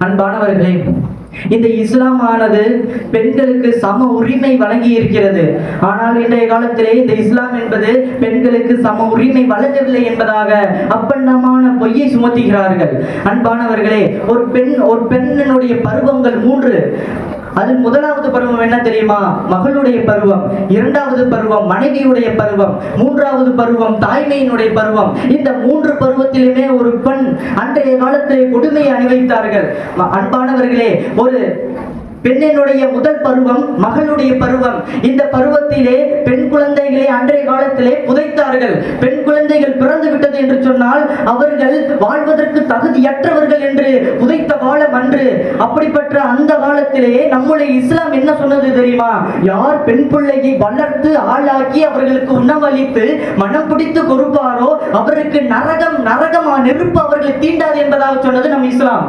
அன்பானவர்களே இந்த இஸ்லாமானது பெண்களுக்கு சம உரிமை வழங்கி இருக்கிறது ஆனால் இன்றைய காலத்திலே இந்த இஸ்லாம் என்பது பெண்களுக்கு சம உரிமை வழங்கவில்லை என்பதாக அப்பண்டமான பொய்யை சுமத்துகிறார்கள். அன்பானவர்களே ஒரு பெண் ஒரு பெண்ணினுடைய பருவங்கள் மூன்று. அது முதலாவது பருவம் என்ன தெரியுமா? மகளுடைய பருவம் இரண்டாவது பருவம் மனைவியுடைய பருவம் மூன்றாவது பருவம் தாய்மையினுடைய பருவம். இந்த மூன்று பருவத்திலுமே ஒரு பெண் அன்றைய காலத்திலே கொடுமையை அனுபவித்தார்கள் அன்பானவர்களே ஒரு பெண்ணினுடைய முதல் பருவம் மகளுடைய பருவம். இந்த பருவத்திலே பெண் குழந்தைகளை அன்றைய காலத்திலே புதைத்தார்கள். பெண் குழந்தைகள் பிறந்து விட்டது என்று சொன்னால் அவர்கள் வாழ்வதற்கு தகுதியற்றவர்கள் என்று புதைத்த காலம் அன்று. அப்படிப்பட்ட அந்த காலத்திலே நம்முடைய இஸ்லாம் என்ன சொன்னது தெரியுமா? யார் பெண் பிள்ளையை வளர்த்து ஆளாக்கி அவர்களுக்கு உணவளித்து மனம் பிடித்து கொடுப்பாரோ அவருக்கு நரகம் நரகமா நெருப்பு அவர்களை தீண்டாது என்பதாக சொன்னது நம் இஸ்லாம்.